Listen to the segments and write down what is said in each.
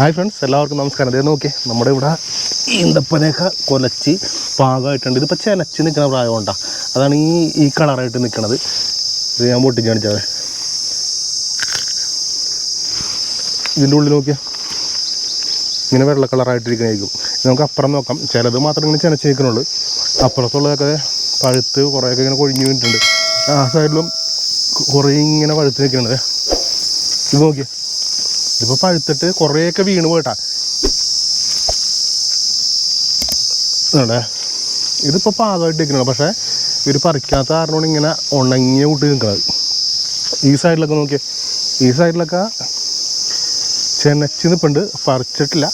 Hi friends എല്ലാവർക്കും നമസ്കാരം. അതേ നോക്കി നമ്മുടെ ഇവിടെ ഈന്തപ്പനയൊക്കെ കൊലച്ച് പാകമായിട്ടുണ്ട്. ഇതിപ്പോൾ ചെനച്ച് നിൽക്കുന്ന പ്രായം കൊണ്ടാ അതാണ് ഈ ഈ കളറായിട്ട് നിൽക്കുന്നത് ഇത് ഞാൻ പൊട്ടിച്ച് കാണിച്ചത്. ഇതിന്റെ ഉള്ളിൽ നോക്കിയാ ഇങ്ങനെ വെള്ള കളറായിട്ടിരിക്കണായിരിക്കും. നമുക്ക് അപ്പുറം നോക്കാം. ചിലത് മാത്രം ഇങ്ങനെ ചെനച്ച് നിൽക്കണുള്ളൂ. അപ്പുറത്തുള്ളതൊക്കെ പഴുത്ത് കുറേയൊക്കെ ഇങ്ങനെ കൊഴിഞ്ഞു വീണിട്ടുണ്ട്. ആ സൈഡിലും കുറേ ഇങ്ങനെ പഴുത്ത് നിൽക്കുന്നുണ്ട് ഇത് നോക്കിയേ ഇതിപ്പോൾ പഴുത്തിട്ട് കുറേയൊക്കെ വീണ് പോയിട്ടാ. അതെ ഇതിപ്പോൾ പാകമായിട്ട് നിൽക്കണം പക്ഷേ ഇവർ പറിക്കാത്ത കാരണമാണ് ഇങ്ങനെ ഉണങ്ങിയ കൂട്ട് നിൽക്കുന്നത് ഈ സൈഡിലൊക്കെ നോക്കിയാൽ ഈ സൈഡിലൊക്കെ ചെനച്ച് നിൽപ്പുണ്ട് പറിച്ചിട്ടില്ല.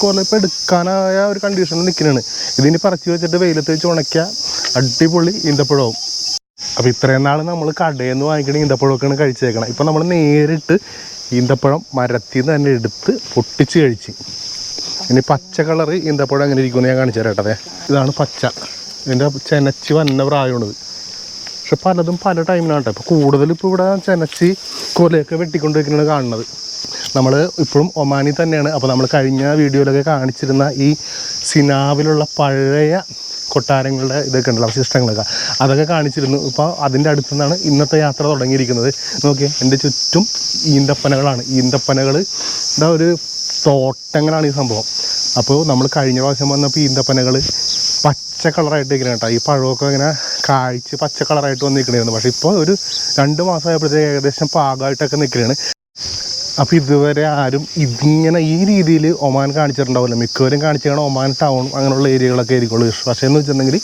കുറേ ഇപ്പോൾ എടുക്കാനായ ഒരു കണ്ടീഷനിൽ നിൽക്കുന്നതാണ് ഇതിനി പറിച്ച് വെച്ചിട്ട് വെയിലത്ത് വെച്ച് ഉണക്കിയാൽ അടിപൊളി ഈന്തപ്പഴമാവും. അപ്പോൾ ഇത്രയും നാൾ നമ്മൾ കടയിൽ നിന്ന് വാങ്ങിക്കണ ഈന്തപ്പഴമൊക്കെയാണ് കഴിച്ചേക്കണം. ഇപ്പം നമ്മൾ നേരിട്ട് ഈന്തപ്പഴം മരത്തിൽ നിന്ന് തന്നെ എടുത്ത് പൊട്ടിച്ച് കഴിച്ച്. ഇനി പച്ച കളർ ഈന്തപ്പഴം എങ്ങനെ ഇരിക്കുമെന്ന് ഞാൻ കാണിച്ചു തരാം കേട്ടതേ ഇതാണ് പച്ച. ഇതിന്റെ ചെനച്ച് വന്ന പ്രായമാണിത്. പക്ഷെ പലതും പല ടൈമിലാണ് കേട്ടോ. ഇപ്പോൾ കൂടുതൽ ഇപ്പോൾ ഇവിടെ ചെനച്ച് കൊലയൊക്കെ വെട്ടിക്കൊണ്ട് വെക്കുന്നത് കാണുന്നത്. നമ്മൾ ഇപ്പോഴും ഒമാനി തന്നെയാണ്. അപ്പോൾ നമ്മൾ കഴിഞ്ഞ വീഡിയോയിലൊക്കെ കാണിച്ചിരുന്ന ഈ സിനാവിലുള്ള പഴയ കൊട്ടാരങ്ങളുടെ ഇതൊക്കെ ഉണ്ടല്ലോ അവശിഷ്ടങ്ങളൊക്കെ. അതൊക്കെ കാണിച്ചിരുന്നു. ഇപ്പോൾ അതിന്റെ അടുത്തു നിന്നാണ് ഇന്നത്തെ യാത്ര തുടങ്ങിയിരിക്കുന്നത്. നോക്കിയേ എന്റെ ചുറ്റും ഈന്തപ്പനകളാണ്. ഈന്തപ്പനകൾ എന്താ ഒരു തോട്ടങ്ങളാണ് ഈ സംഭവം. അപ്പോൾ നമ്മൾ കഴിഞ്ഞ പ്രാവശ്യം വന്നപ്പോൾ ഈന്തപ്പനകൾ പച്ച കളറായിട്ട് ഇങ്ങനെ കേട്ടോ. ഈ പഴമൊക്കെ ഇങ്ങനെ കാഴ്ച പച്ച കളറായിട്ട് വന്നിരിക്കണമായിരുന്നു പക്ഷേ ഇപ്പോൾ ഒരു രണ്ട് മാസമായപ്പോഴത്തേക്ക് ഏകദേശം പാകമായിട്ടൊക്കെ നിൽക്കുകയാണ് അപ്പോൾ ഇതുവരെ ആരും ഇതിങ്ങനെ ഈ രീതിയിൽ ഒമാൻ കാണിച്ചിട്ടുണ്ടാവില്ല. മിക്കവരും കാണിച്ചാണ് ഒമാൻ ടൗൺ അങ്ങനെയുള്ള ഏരിയകളൊക്കെ ആയിരിക്കുള്ളൂ. പക്ഷേ എന്ന് വെച്ചിട്ടുണ്ടെങ്കിൽ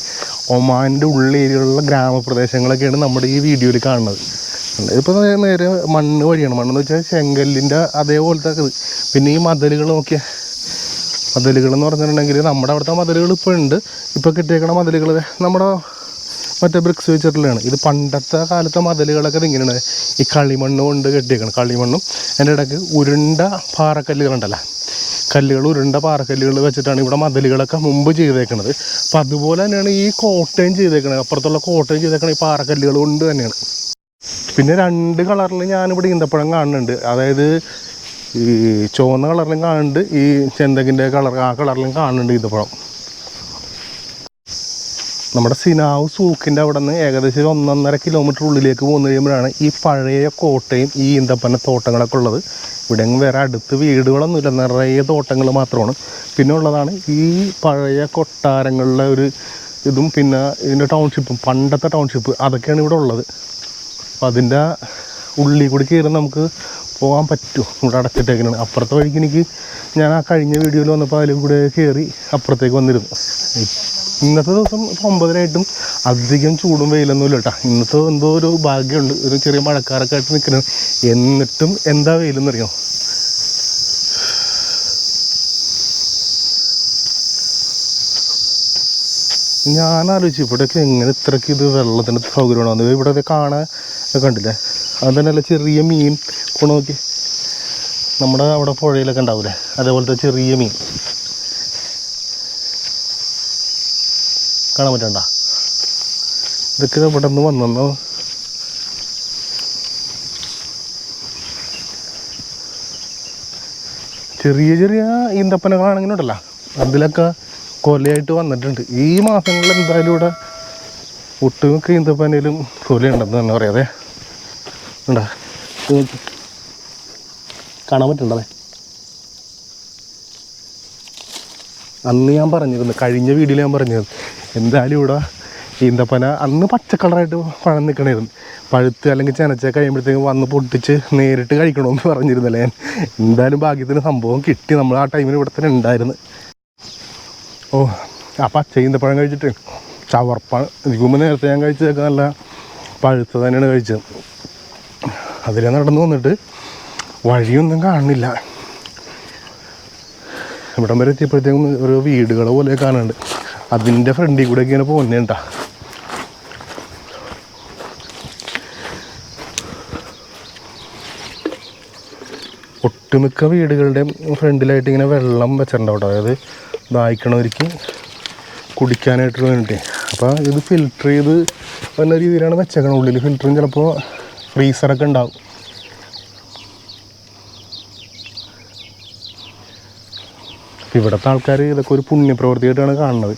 ഒമാന്റെ ഉള്ള ഏരിയകളിലുള്ള ഗ്രാമപ്രദേശങ്ങളൊക്കെയാണ് നമ്മുടെ ഈ വീഡിയോയിൽ കാണുന്നത്. ഇപ്പോൾ നേരെ മണ്ണ് വഴിയാണ്. മണ്ണെന്ന് വെച്ചാൽ ചെങ്കല്ലിന്റെ അതേപോലത്തെ ഇത്. പിന്നെ ഈ മതിലുകൾ നോക്കിയാൽ മതിലുകൾ എന്ന് പറഞ്ഞിട്ടുണ്ടെങ്കിൽ നമ്മുടെ അവിടുത്തെ മതിലുകൾ ഇപ്പോൾ ഉണ്ട്. ഇപ്പോൾ കിട്ടിയേക്കണ മതിലുകൾ നമ്മുടെ മറ്റേ ബ്രിക്സ് വെച്ചിട്ടുള്ളതാണ്. ഇത് പണ്ടത്തെ കാലത്തെ മതിലുകളൊക്കെ ഇതിങ്ങനെയാണ് ഈ കളിമണ്ണ് കൊണ്ട് കെട്ടിയേക്കണം കളിമണ്ണും എന്റെ ഇടയ്ക്ക് ഉരുണ്ട പാറക്കല്ലുകളുണ്ടല്ലോ. കല്ലുകൾ ഉരുണ്ട പാറക്കല്ലുകൾ വെച്ചിട്ടാണ് ഇവിടെ മതിലുകളൊക്കെ മുമ്പ് ചെയ്തേക്കുന്നത് അപ്പം അതുപോലെ തന്നെയാണ് ഈ കോട്ടയം ചെയ്തേക്കുന്നത് അപ്പുറത്തുള്ള കോട്ടയം ചെയ്തേക്കണ ഈ പാറക്കല്ലുകൾ കൊണ്ട് തന്നെയാണ്. പിന്നെ രണ്ട് കളറിൽ ഞാനിവിടെ ഈന്തപ്പഴം കാണുന്നുണ്ട്. അതായത് ഈ ചുവന്ന കളറിലും കാണുന്നുണ്ട് ഈ ചെന്തകിന്റെ കളർ ആ കളറിലും കാണുന്നുണ്ട് ഈന്തപ്പഴം. നമ്മുടെ സിനാവ് സൂക്കിന്റെ അവിടെ നിന്ന് ഏകദേശം ഒന്നൊന്നര കിലോമീറ്റർ ഉള്ളിലേക്ക് പോകുന്ന കഴിയുമ്പോഴാണ് ഈ പഴയ കോട്ടയും ഈ ഈന്തപ്പന തോട്ടങ്ങളൊക്കെ ഉള്ളത്. ഇവിടെ വേറെ അടുത്ത് വീടുകളൊന്നുമില്ല നിറയെ തോട്ടങ്ങൾ മാത്രമാണ്. പിന്നെ ഉള്ളതാണ് ഈ പഴയ കൊട്ടാരങ്ങളിലെ ഒരു ഇതും പിന്നെ ഇതിന്റെ ടൗൺഷിപ്പും പണ്ടത്തെ ടൗൺഷിപ്പ് അതൊക്കെയാണ് ഇവിടെ ഉള്ളത്. അപ്പം അതിന്റെ ഉള്ളിൽ കൂടി കയറി നമുക്ക് പോകാൻ പറ്റും. ഇവിടെ അടച്ചിട്ടേക്കാണ് അപ്പുറത്തെ വഴിക്ക് എനിക്ക് ഞാൻ ആ കഴിഞ്ഞ വീഡിയോയിൽ വന്നപ്പോൾ അതിലും കൂടെ കയറി അപ്പുറത്തേക്ക് വന്നിരുന്നു. ഇന്നത്തെ ദിവസം ഇപ്പോൾ ഒമ്പതിനായിട്ടും അധികം ചൂടും വെയിലൊന്നുമില്ല കേട്ടോ ഇന്നത്തെ എന്തോ ഒരു ഭാഗ്യമുണ്ട്. ഒരു ചെറിയ മഴക്കാരൊക്കെ ആയിട്ട് നിൽക്കുന്നത് എന്നിട്ടും എന്താ വെയിലെന്നറിയോ? ഞാൻ ആലോചിച്ചു ഇവിടെയൊക്കെ എങ്ങനെ ഇത്രയ്ക്ക് ഇത് വെള്ളത്തിന്റെ സൗകര്യമാണോ? ഇവിടെ കാണാൻ കണ്ടില്ലേ? അത് തന്നെയല്ല ചെറിയ മീൻ. കൊണ്ട് നോക്കി നമ്മുടെ അവിടെ പുഴയിലൊക്കെ ഉണ്ടാവില്ലേ അതേപോലത്തെ ചെറിയ മീൻ. കാണാൻ പറ്റണ്ട? ഇതൊക്കെ ഇവിടെ നിന്ന് വന്നോ ചെറിയ ചെറിയ ഈന്തപ്പനകളാണെങ്കിലും ഉണ്ടല്ലോ. അതിലൊക്കെ കൊലയായിട്ട് വന്നിട്ടുണ്ട്. ഈ മാസങ്ങളിൽ എന്തായാലും ഇവിടെ ഒട്ടുമിക്ക ഈന്തപ്പനയിലും കൊലയുണ്ടെന്ന് തന്നെ പറയാതെ ഉണ്ടാ. കാണാൻ പറ്റണ്ടേ അന്ന് ഞാൻ പറഞ്ഞിരുന്നു കഴിഞ്ഞ വീഡിയോയിൽ ഞാൻ പറഞ്ഞിരുന്നു എന്തായാലും ഇവിടെ ഈന്തപ്പന അന്ന് പച്ചക്കളറായിട്ട് പഴം നിൽക്കണമായിരുന്നു പഴുത്ത് അല്ലെങ്കിൽ ചെനച്ച കഴിയുമ്പോഴത്തേക്കും വന്ന് പൊട്ടിച്ച് നേരിട്ട് കഴിക്കണമെന്ന് പറഞ്ഞിരുന്നല്ലേ ഞാൻ. എന്തായാലും ഭാഗ്യത്തിന് സംഭവം കിട്ടി. നമ്മൾ ആ ടൈമിൽ ഇവിടെ തന്നെ ഉണ്ടായിരുന്നു. ഓ ആ പച്ച ഈന്തപ്പഴം കഴിച്ചിട്ട് ചവർപ്പാണ്. ഇതിന് നേരത്തെ ഞാൻ കഴിച്ചതൊക്കെ നല്ല പഴുത്ത് തന്നെയാണ് കഴിച്ചത്. അതിലെ നടന്നു വന്നിട്ട് വഴിയൊന്നും കാണുന്നില്ല. ഇവിടം വരെ എത്തിയപ്പോഴത്തേക്കും ഒരു വീടുകളെ പോലെ കാണുന്നുണ്ട്. അതിന്റെ ഫ്രണ്ടിൽ കൂടെ ഇങ്ങനെ പോകുന്നേണ്ട ഒട്ടുമിക്ക വീടുകളുടെയും ഫ്രണ്ടിലായിട്ട് ഇങ്ങനെ വെള്ളം വെച്ചിട്ടുണ്ടാവും അതായത് ദാഹിക്കണവർക്ക് കുടിക്കാനായിട്ട് വേണ്ടിയിട്ട് അപ്പോൾ ഇത് ഫിൽറ്റർ ചെയ്ത് നല്ല രീതിയിലാണ് വെച്ചേക്കണം. ഉള്ളിൽ ഫിൽറ്ററും ചിലപ്പോൾ ഫ്രീസറൊക്കെ ഉണ്ടാവും. ഇവിടുത്തെ ആൾക്കാർ ഇതൊക്കെ ഒരു പുണ്യപ്രവൃത്തിയായിട്ടാണ് കാണുന്നത്.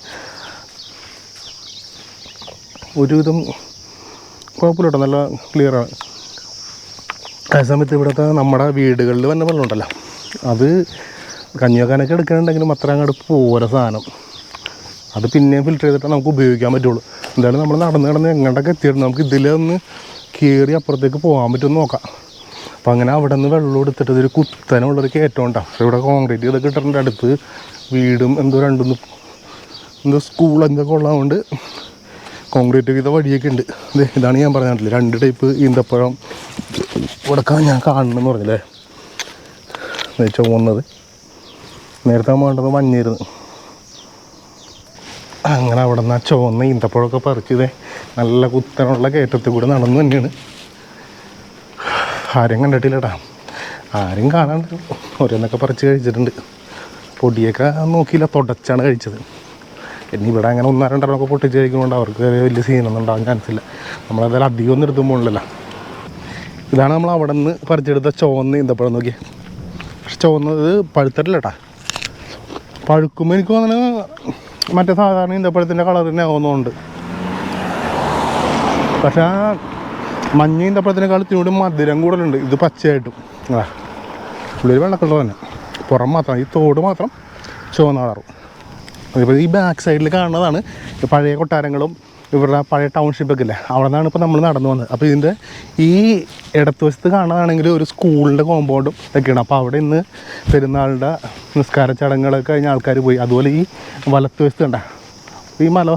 ഒരുവിധം കുഴപ്പമില്ല നല്ല ക്ലിയറാണ് ആ സമയത്ത് ഇവിടുത്തെ നമ്മുടെ വീടുകളിൽ വന്ന വെള്ളം ഉണ്ടല്ലോ. അത് കഞ്ഞി വെക്കാനൊക്കെ എടുക്കണമെങ്കിലും അത്ര അങ്ങോട്ട് പോര സാധനം. അത് പിന്നെയും ഫിൽറ്റർ ചെയ്തിട്ട് നമുക്ക് ഉപയോഗിക്കാൻ പറ്റുള്ളൂ. എന്തായാലും നമ്മൾ നടന്ന് നടന്ന് എങ്ങോട്ടൊക്കെ എത്തിയിട്ടുണ്ട്. നമുക്ക് ഇതിലൊന്ന് കയറി അപ്പുറത്തേക്ക് പോകാൻ പറ്റുമെന്ന് നോക്കാം. അപ്പോൾ അങ്ങനെ അവിടെ നിന്ന് വെള്ളം എടുത്തിട്ട് ഇതൊരു കുത്തനുള്ളൊരു കയറ്റം ഉണ്ടാവും പക്ഷേ ഇവിടെ കോൺക്രീറ്റ് ഇതൊക്കെ ഇട്ടിട്ട് അടുത്ത് വീടും എന്തോ രണ്ടും എന്തോ സ്കൂൾ എന്തൊക്കെ ഉള്ളതുകൊണ്ട് കോൺക്രീറ്റ് ചെയ്ത വഴിയൊക്കെ ഉണ്ട്. ഇതാണ് ഞാൻ പറഞ്ഞിട്ടില്ല രണ്ട് ടൈപ്പ് ഈന്തപ്പഴം. ഇവിടെ ഞാൻ കാണണമെന്ന് പറഞ്ഞില്ലേ? പോകുന്നത് നേരത്തെ വേണ്ടത് മഞ്ഞിരുന്നു അങ്ങനെ അവിടെ നിന്ന് ആ ചുവന്ന ഈന്തപ്പഴമൊക്കെ പറിച്ചതേ നല്ല കുത്തനുള്ള കയറ്റത്തിൽ കൂടെ നടന്നു തന്നെയാണ്. ആരും കണ്ടിട്ടില്ലടാ. ആരും കാണാണ്ട് ഓരോന്നൊക്കെ പറിച്ച് കഴിച്ചിട്ടുണ്ട്. പൊടിയൊക്കെ നോക്കിയില്ല തുടച്ചാണ് കഴിച്ചത്. ഇനി ഇവിടെ അങ്ങനെ ഒന്നാ രണ്ടെണ്ണമൊക്കെ പൊട്ടിച്ച് കഴിക്കുന്നുണ്ട്. അവർക്ക് വലിയ സീനൊന്നും ഉണ്ടാകാൻ ചാൻസ് ഇല്ല. നമ്മളേതായാലും അധികം ഒന്നും എടുത്തു പോകണില്ല ഇതാണ് നമ്മൾ അവിടെ നിന്ന് പറിച്ചെടുത്ത ചുവന്ന്. ഈന്തപ്പഴം നോക്കി പക്ഷെ ചുവന്നത് പഴുത്തരല്ലേട്ടാ പഴുക്കുമ്പോൾ എനിക്ക് തോന്നുന്നു മറ്റേ സാധാരണ ഈന്തപ്പഴത്തിന്റെ കളർ തന്നെ ആവുന്നുണ്ട് പക്ഷേ മഞ്ഞ ഈന്തപ്പഴത്തിനേക്കാൾ ഇത്തിരി മധുരം കൂടുതലുണ്ട്. ഇത് പച്ചയായിട്ടും. ആ ഉള്ളിൽ വെള്ളക്കളർ തന്നെ. പുറം മാത്രം ഈ തോട് മാത്രം ചുവന്ന കളറും അതിപ്പോൾ ഈ ബാക്ക് സൈഡിൽ കാണുന്നതാണ് പഴയ കൊട്ടാരങ്ങളും ഇവരുടെ പഴയ ടൗൺഷിപ്പൊക്കെ ഇല്ലേ? അവിടെ നിന്നാണ് ഇപ്പോൾ നമ്മൾ നടന്നു വന്നത്. അപ്പോൾ ഇതിന്റെ ഈ ഇടത്ത് വശത്ത് കാണുന്നതാണെങ്കിൽ ഒരു സ്കൂളിന്റെ കോമ്പൗണ്ടും ഒക്കെയാണ്. അപ്പോൾ അവിടെ ഇന്ന് പെരുന്നാളുടെ നിസ്കാര ചടങ്ങുകളൊക്കെ കഴിഞ്ഞ ആൾക്കാർ പോയി. അതുപോലെ ഈ വലത്ത് വശത്ത് കണ്ട ഈ മല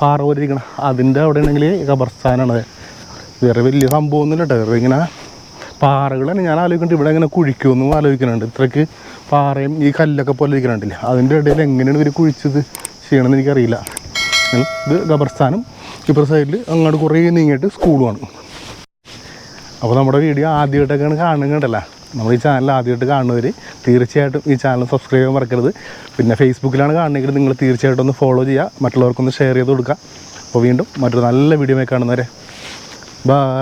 പാറ പോലെ ഇരിക്കണം അതിന്റെ അവിടെ ഉണ്ടെങ്കിൽ ഖബർസ്ഥാനാണ് വേറെ വലിയ സംഭവമൊന്നുമില്ല കേട്ടോ വേറെ ഇങ്ങനെ തന്നെ ഞാൻ ആലോചിക്കുന്നുണ്ട് ഇവിടെ ഇങ്ങനെ കുഴിക്കുമെന്നും ആലോചിക്കുന്നുണ്ട്. ഇത്രയ്ക്ക് പാറയും ഈ കല്ലൊക്കെ പോലെ ഇരിക്കുന്നുണ്ടല്ലേ? അതിന്റെ ഇടയിൽ എങ്ങനെയാണ് ഇവർ കുഴിച്ചത് ചെയ്യണമെന്ന് എനിക്കറിയില്ല. ഇത് ഖബർസ്ഥാനും. ഇപ്പുറ സൈഡിൽ അങ്ങോട്ട് കുറേ നീങ്ങിയിട്ട് സ്കൂളുമാണ് അപ്പോൾ നമ്മുടെ വീഡിയോ ആദ്യമായിട്ടൊക്കെയാണ് കാണുന്നുണ്ടല്ലോ? നമ്മൾ ഈ ചാനൽ ആദ്യമായിട്ട് കാണുന്നവർ തീർച്ചയായിട്ടും ഈ ചാനൽ സബ്സ്ക്രൈബ് ചെയ്യാൻ മറക്കരുത്. പിന്നെ ഫേസ്ബുക്കിലാണ് കാണുന്നെങ്കിൽ നിങ്ങൾ തീർച്ചയായിട്ടും ഒന്ന് ഫോളോ ചെയ്യുക. മറ്റുള്ളവർക്കൊന്ന് ഷെയർ ചെയ്ത് കൊടുക്കുക. അപ്പോൾ വീണ്ടും മറ്റൊരു നല്ല വീഡിയോ കാണുന്നവരെ Bye.